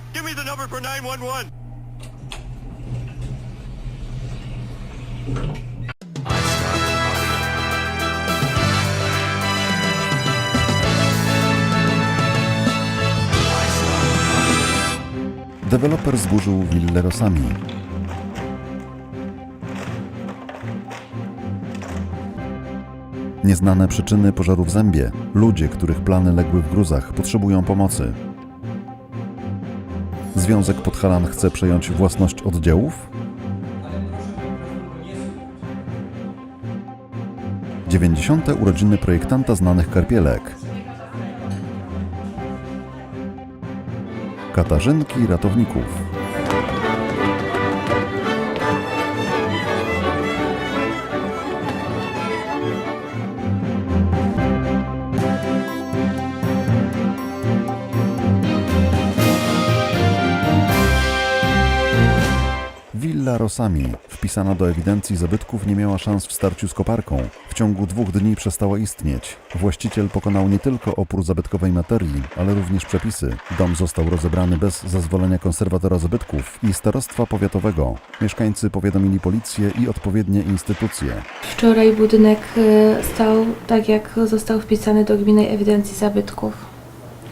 Operator, give me the number for 911. Deweloper zburzył willę Rosami. Nieznane przyczyny pożaru w Zębie. Ludzie, których plany legły w gruzach, potrzebują pomocy. Związek Podhalan chce przejąć własność oddziałów? 90. urodziny projektanta znanych karpielek. Katarzynki ratowników. Rosami, wpisana do ewidencji zabytków, nie miała szans w starciu z koparką. W ciągu dwóch dni przestała istnieć. Właściciel pokonał nie tylko opór zabytkowej materii, ale również przepisy. Dom został rozebrany bez zezwolenia konserwatora zabytków i starostwa powiatowego. Mieszkańcy powiadomili policję i odpowiednie instytucje. Wczoraj budynek y, stał tak, jak został wpisany do gminnej ewidencji zabytków.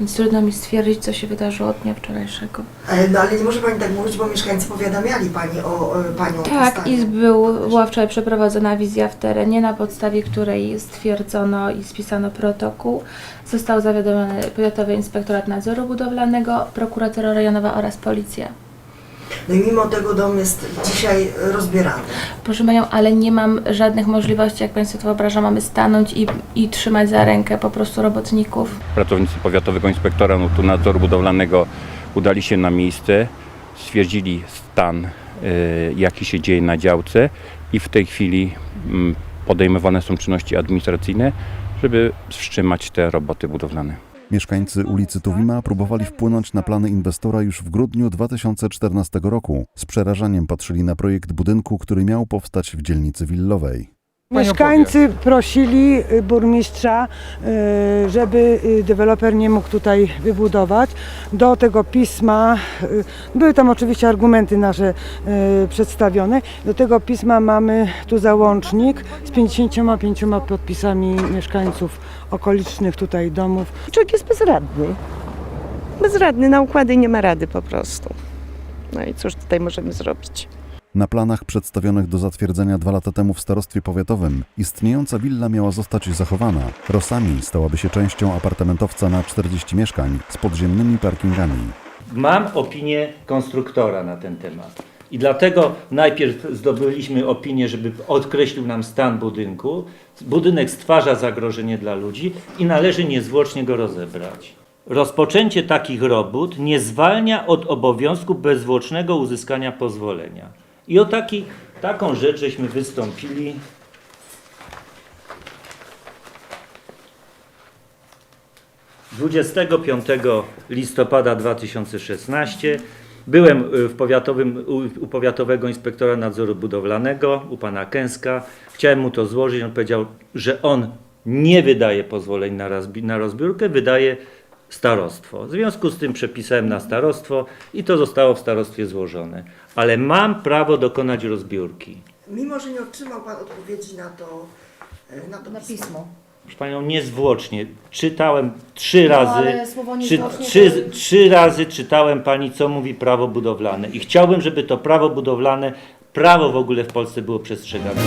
Więc trudno mi stwierdzić, co się wydarzyło od dnia wczorajszego. Ale, no, ale nie może Pani tak mówić, bo mieszkańcy powiadamiali Pani o, o Panią o Tak, stanie. i był, była wczoraj przeprowadzona wizja w terenie, na podstawie której stwierdzono i spisano protokół. Został zawiadomiony Powiatowy Inspektorat Nadzoru Budowlanego, prokuratura rejonowa oraz policja. No i mimo tego dom jest dzisiaj rozbierany. Proszę Panią, ale nie mam żadnych możliwości, jak Państwo to wyobrażą, mamy stanąć i, i trzymać za rękę po prostu robotników. Pracownicy Powiatowego Inspektora Nurtu Nadzoru Budowlanego udali się na miejsce, stwierdzili stan, y, jaki się dzieje na działce i w tej chwili mm, podejmowane są czynności administracyjne, żeby wstrzymać te roboty budowlane. Mieszkańcy ulicy Tuwima próbowali wpłynąć na plany inwestora już w grudniu 2014 roku. Z przerażeniem patrzyli na projekt budynku, który miał powstać w dzielnicy willowej. Mieszkańcy prosili y, burmistrza, y, żeby y, deweloper nie mógł tutaj wybudować. Do tego pisma, były tam oczywiście argumenty nasze przedstawione, do tego pisma mamy tu załącznik z 55 podpisami mieszkańców okolicznych tutaj domów. Człowiek jest bezradny. Bezradny na układy nie ma rady po prostu. No i cóż tutaj możemy zrobić? Na planach przedstawionych do zatwierdzenia dwa lata temu w starostwie powiatowym istniejąca willa miała zostać zachowana. Rosami stałaby się częścią apartamentowca na 40 mieszkań z podziemnymi parkingami. Mam opinię konstruktora na ten temat. I dlatego najpierw zdobyliśmy opinię, żeby odkreślił nam stan budynku. Budynek stwarza zagrożenie dla ludzi i należy niezwłocznie go rozebrać. Rozpoczęcie takich robót nie zwalnia od obowiązku bezzwłocznego uzyskania pozwolenia. I o taki, taką rzecz żeśmy wystąpili. Dwudziestego 25 listopada 2016 byłem y, w powiatowym, u powiatowego inspektora nadzoru budowlanego, u pana Kęska. Chciałem mu to złożyć. On powiedział, że on nie wydaje pozwoleń na, rozbi- na rozbiórkę, wydaje starostwo. W związku z tym przepisałem na starostwo i to zostało w starostwie złożone. Ale mam prawo dokonać rozbiórki. Mimo, że nie otrzymał Pan odpowiedzi na to, e, na to pismo. Proszę Panią, niezwłocznie. Czytałem trzy razy. No, ale słowo Czy, niezwłocznie trzy, to- trzy razy czytałem Pani, co mówi prawo budowlane. I chciałbym, żeby to prawo budowlane, prawo w ogóle w Polsce było przestrzegane.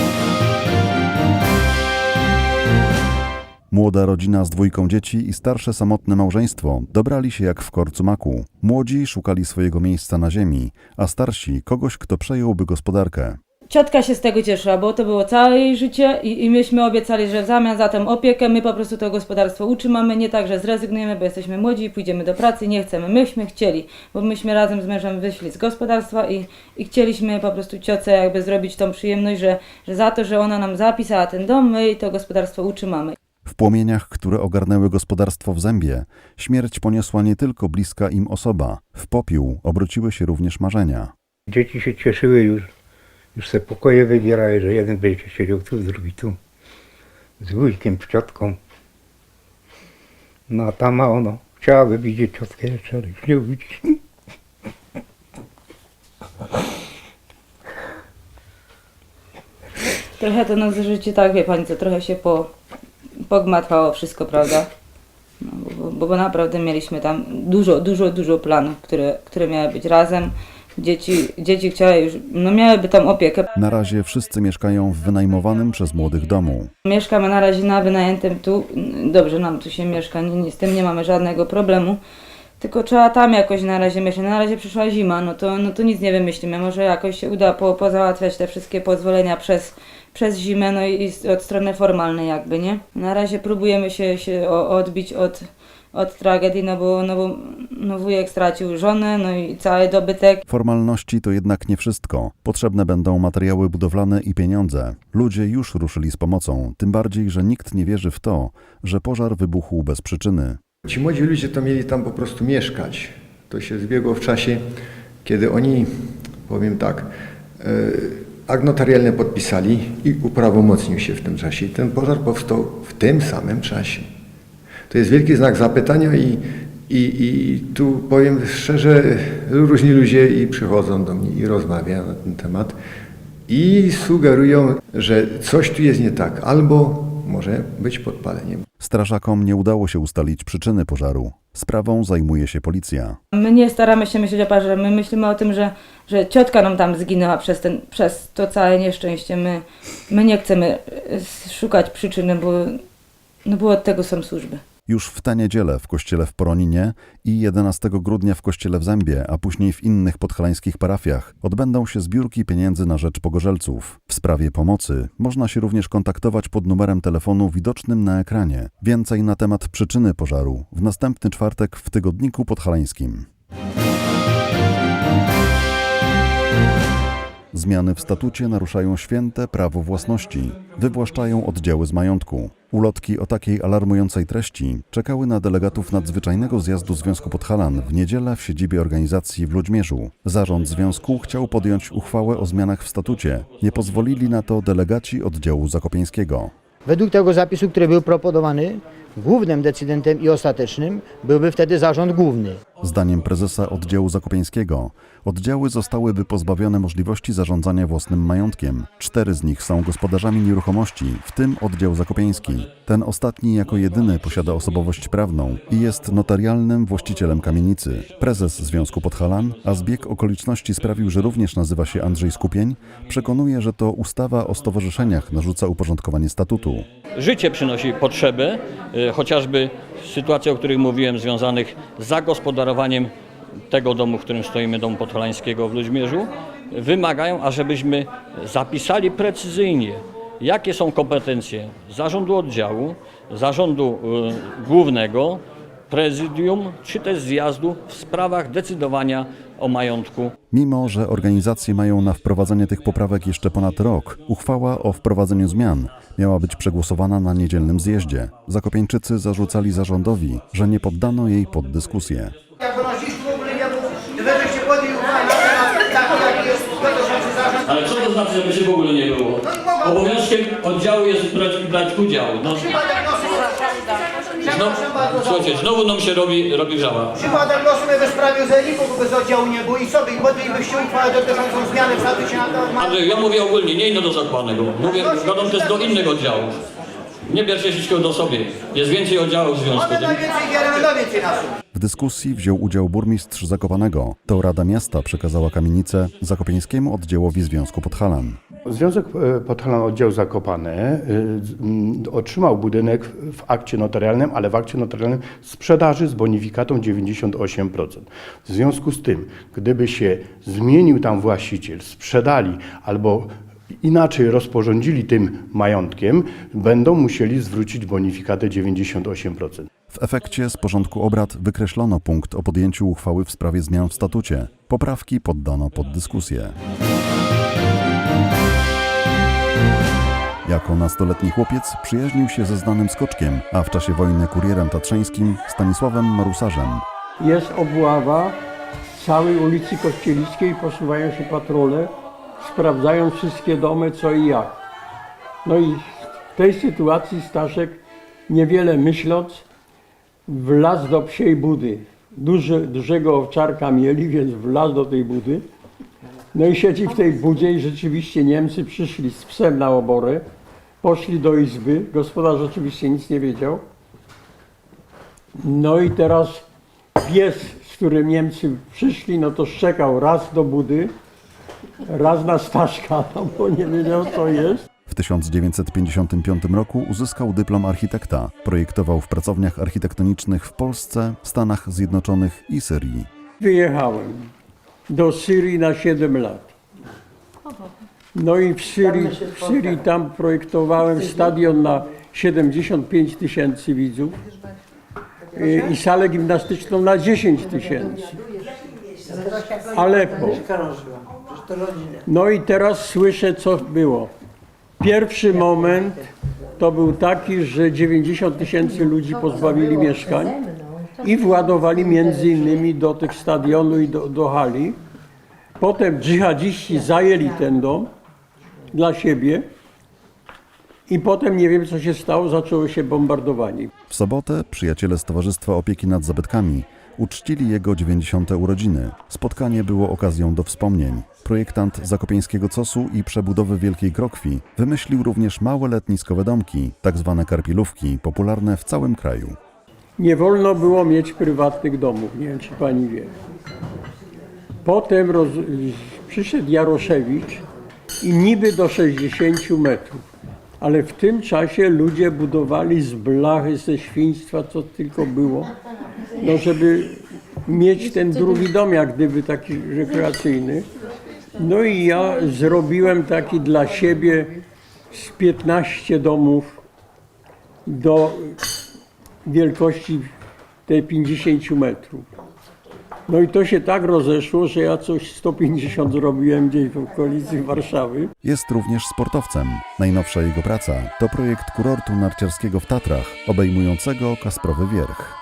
Młoda rodzina z dwójką dzieci i starsze samotne małżeństwo dobrali się jak w korcu maku. Młodzi szukali swojego miejsca na ziemi, a starsi kogoś, kto przejąłby gospodarkę. Ciotka się z tego cieszyła, bo to było całe jej życie i, i myśmy obiecali, że w zamian za tę opiekę my po prostu to gospodarstwo utrzymamy, nie tak, że zrezygnujemy, bo jesteśmy młodzi i pójdziemy do pracy, nie chcemy. Myśmy chcieli, bo myśmy razem z mężem wyszli z gospodarstwa i, i chcieliśmy po prostu ciotce jakby zrobić tą przyjemność, że, że za to, że ona nam zapisała ten dom, my to gospodarstwo utrzymamy. W płomieniach, które ogarnęły gospodarstwo w zębie, śmierć poniosła nie tylko bliska im osoba, w popiół obróciły się również marzenia. Dzieci się cieszyły już, już se pokoje wybierały, że jeden będzie siedział tu, drugi tu, z wujkiem, z ciotką. No a ta ma ono, Chciałaby widzieć ciotkę jeszcze, ale już nie widzi. Trochę to nasze życie, tak wie pani co, trochę się po, pogmatwało wszystko, prawda? No, bo, bo, bo naprawdę mieliśmy tam dużo, dużo, dużo planów, które, które miały być razem. Dzieci, dzieci chciały już, no miałyby tam opiekę. Na razie wszyscy mieszkają w wynajmowanym przez młodych domu. Mieszkamy na razie na wynajętym tu, dobrze nam tu się mieszka, nie, nie, z tym nie mamy żadnego problemu. Tylko trzeba tam jakoś na razie mieszkać. Na razie przyszła zima, no to, no to nic nie wymyślimy. Może jakoś się uda po, pozałatwiać te wszystkie pozwolenia przez, przez zimę, no i od strony formalnej jakby, nie? Na razie próbujemy się, się odbić od, od tragedii, no bo, no bo no wujek stracił żonę, no i cały dobytek. Formalności to jednak nie wszystko. Potrzebne będą materiały budowlane i pieniądze. Ludzie już ruszyli z pomocą, tym bardziej, że nikt nie wierzy w to, że pożar wybuchł bez przyczyny. Ci młodzi ludzie to mieli tam po prostu mieszkać. To się zbiegło w czasie, kiedy oni, powiem tak, e, akt notarialny podpisali i uprawomocnił się w tym czasie. I ten pożar powstał w tym samym czasie. To jest wielki znak zapytania i, i, i tu powiem szczerze, różni ludzie i przychodzą do mnie i rozmawiają na ten temat i sugerują, że coś tu jest nie tak, albo może być podpalenie. Strażakom nie udało się ustalić przyczyny pożaru. Sprawą zajmuje się policja. My nie staramy się myśleć o parze, my myślimy o tym, że, że ciotka nam tam zginęła przez, ten, przez to całe nieszczęście. My, my nie chcemy e, szukać przyczyny, bo, no bo od tego są służby. Już w tę niedzielę w kościele w Poroninie i 11 grudnia w kościele w Zębie, a później w innych podhalańskich parafiach odbędą się zbiórki pieniędzy na rzecz pogorzelców. W sprawie pomocy można się również kontaktować pod numerem telefonu widocznym na ekranie. Więcej na temat przyczyny pożaru w następny czwartek w Tygodniku Podhalańskim. Zmiany w statucie naruszają święte prawo własności, wywłaszczają oddziały z majątku. Ulotki o takiej alarmującej treści czekały na delegatów nadzwyczajnego zjazdu Związku Podhalan w niedzielę w siedzibie organizacji w Ludźmierzu. Zarząd związku chciał podjąć uchwałę o zmianach w statucie. Nie pozwolili na to delegaci oddziału zakopieńskiego. Według tego zapisu, który był proponowany, głównym decydentem i ostatecznym byłby wtedy zarząd główny. Zdaniem prezesa oddziału zakopieńskiego, oddziały zostałyby pozbawione możliwości zarządzania własnym majątkiem. Cztery z nich są gospodarzami nieruchomości, w tym oddział zakopieński. Ten ostatni jako jedyny posiada osobowość prawną i jest notarialnym właścicielem kamienicy. Prezes Związku Podhalan, a zbieg okoliczności sprawił, że również nazywa się Andrzej Skupień, przekonuje, że to ustawa o stowarzyszeniach narzuca uporządkowanie statutu. Życie przynosi potrzeby, y, chociażby sytuacje, o których mówiłem, związanych z zagospodarowaniem tego domu, w którym stoimy, domu podhalańskiego w Ludźmierzu, wymagają, ażebyśmy zapisali precyzyjnie, jakie są kompetencje zarządu oddziału, zarządu y, głównego, prezydium, czy też zjazdu w sprawach decydowania o majątku Mimo, że organizacje mają na wprowadzenie tych poprawek jeszcze ponad rok, uchwała o wprowadzeniu zmian miała być przegłosowana na niedzielnym zjeździe. Zakopieńczycy zarzucali zarządowi, że nie poddano jej pod dyskusję. Jak wynosisz w ogóle nie było, wy żeście podjęli uchwałę na temat taki, jaki jest co to znaczy, żeby się w ogóle nie było? Obowiązkiem oddziału jest brać, brać udział. No, Przypadek losu, znowu, słuchajcie, znowu nam się robi, robi wrzała. przypadek losu my we sprawie zeniku bez oddziału nie było i sobie podjęlibyście uchwałę dotyczącą zmiany w statucie na temat Andrzej, ja mówię ogólnie, nie inno do zakładnego. Mówię, zgodą też do innych oddziałów. Nie bierzcie wszystkiego do sobie. Jest więcej oddziałów w związku. W dyskusji wziął udział burmistrz Zakopanego. To Rada Miasta przekazała kamienicę Zakopieńskiemu oddziałowi Związku Podhalan. Związek e, Podhalan Oddział Zakopane e, z- m, otrzymał budynek w akcie notarialnym, ale w akcie notarialnym sprzedaży z bonifikatą 98%. W związku z tym, gdyby się zmienił tam właściciel, sprzedali albo inaczej rozporządzili tym majątkiem, będą musieli zwrócić bonifikatę 98%. W efekcie z porządku obrad wykreślono punkt o podjęciu uchwały w sprawie zmian w statucie. Poprawki poddano pod dyskusję. Jako nastoletni chłopiec przyjaźnił się ze znanym skoczkiem, a w czasie wojny kurierem tatrzańskim Stanisławem Marusarzem. Jest obława całej ulicy Kościelickiej, posuwają się patrole, sprawdzają wszystkie domy, co i jak. No i w tej sytuacji Staszek, niewiele myśląc, wlazł do psiej budy. Duży, dużego owczarka mieli, więc wlazł do tej budy. No i siedzi w tej budzie i rzeczywiście Niemcy przyszli z psem na oborę, poszli do izby, gospodarz oczywiście nic nie wiedział. No i teraz pies, z którym Niemcy przyszli, no to szczekał raz do budy, raz na Staszka, no bo nie wiedział co jest. W 1955 roku uzyskał dyplom architekta. Projektował w pracowniach architektonicznych w Polsce, Stanach Zjednoczonych i Syrii. Wyjechałem do Syrii na 7 lat. No i w Syrii, w Syrii tam projektowałem stadion na 75 tysięcy widzów y, i salę gimnastyczną na 10 tysięcy. Aleppo. No i teraz słyszę, co było. Pierwszy moment to był taki, że 90 tysięcy ludzi pozbawili mieszkań i władowali między innymi do tych stadionu i do, do hali. Potem dżihadziści zajęli ten dom dla siebie i potem nie wiem co się stało, zaczęło się bombardowanie. W sobotę przyjaciele z Towarzystwa Opieki nad Zabytkami uczcili jego 90. urodziny. Spotkanie było okazją do wspomnień. Projektant Zakopiańskiego Cosu i przebudowy Wielkiej Krokwi wymyślił również małe letniskowe domki, tak zwane karpilówki, popularne w całym kraju. Nie wolno było mieć prywatnych domów, nie wiem czy pani wie. Potem roz, przyszedł Jaroszewicz i niby do 60 metrów. Ale w tym czasie ludzie budowali z blachy, ze świństwa, co tylko było, no żeby mieć ten drugi dom, jak gdyby taki rekreacyjny. No i ja zrobiłem taki dla siebie z 15 domów do wielkości tej 50 metrów. No i to się tak rozeszło, że ja coś 150 zrobiłem gdzieś w okolicy Warszawy. Jest również sportowcem. Najnowsza jego praca to projekt kurortu narciarskiego w Tatrach, obejmującego Kasprowy Wierch.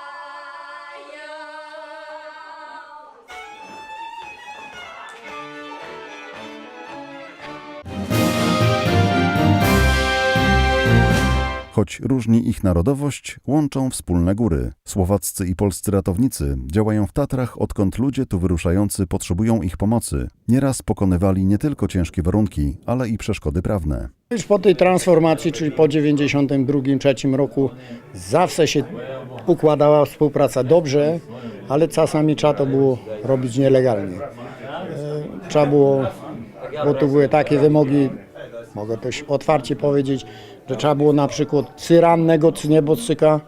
Choć różni ich narodowość, łączą wspólne góry. Słowaccy i polscy ratownicy działają w Tatrach, odkąd ludzie tu wyruszający potrzebują ich pomocy. Nieraz pokonywali nie tylko ciężkie warunki, ale i przeszkody prawne. Już po tej transformacji, czyli po 92-93 roku, zawsze się układała współpraca dobrze, ale czasami trzeba to było robić nielegalnie. E, Trzeba było, bo tu były takie wymogi, mogę też otwarcie powiedzieć, że trzeba było na przykład cyrannego niebocyka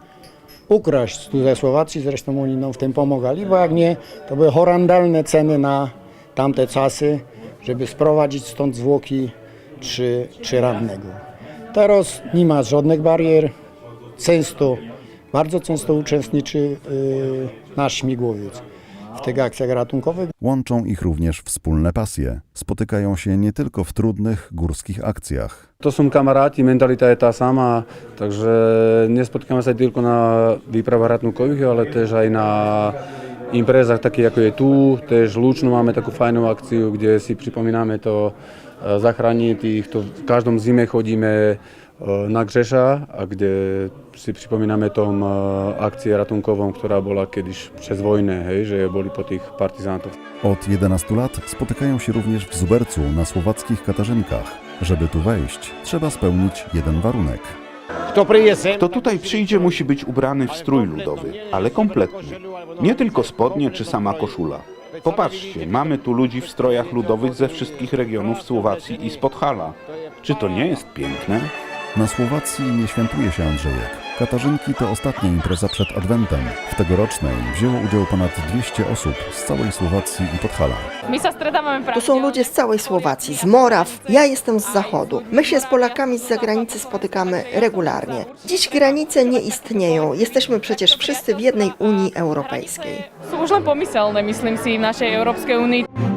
ukraść ze Słowacji, zresztą oni nam w tym pomagali, bo jak nie, to były horrendalne ceny na tamte czasy, żeby sprowadzić stąd zwłoki czy, czy rannego. Teraz nie ma żadnych barier, często, bardzo często uczestniczy yy, nasz śmigłowiec w tych akcjach ratunkowych. Łączą ich również wspólne pasje. Spotykają się nie tylko w trudnych górskich akcjach. To są kamaráti, mentalita tá sama, takže nespotkáme sa tylko na výpravách ratunkových, ale też aj na imprezách také ako je tu. Tež Lučno máme takú fajnú akciu, kde si pripomíname to e, zachránenie tých, to v každom zime chodíme e, na Gřeša, a kde si pripomíname tom e, akcję ratunkową, która bola kiedyś przez wojnę, hej, że boli po tych partyzantów. Od 11 lat spotykają się również w Zubercu na słowackich Katarzynkach. Żeby tu wejść, trzeba spełnić jeden warunek. Kto tutaj przyjdzie, musi być ubrany w strój ludowy, ale kompletny. Nie tylko spodnie czy sama koszula. Popatrzcie, mamy tu ludzi w strojach ludowych ze wszystkich regionów Słowacji i z Podhala. Czy to nie jest piękne? Na Słowacji nie świętuje się Andrzejek. Katarzynki to ostatnia impreza przed Adwentem. W tegorocznej wzięło udział ponad 200 osób z całej Słowacji i Podhala. To są ludzie z całej Słowacji, z Moraw. Ja jestem z zachodu. My się z Polakami z zagranicy spotykamy regularnie. Dziś granice nie istnieją. Jesteśmy przecież wszyscy w jednej Unii Europejskiej. Pomyselné, myslím si, v našej Európskej únii.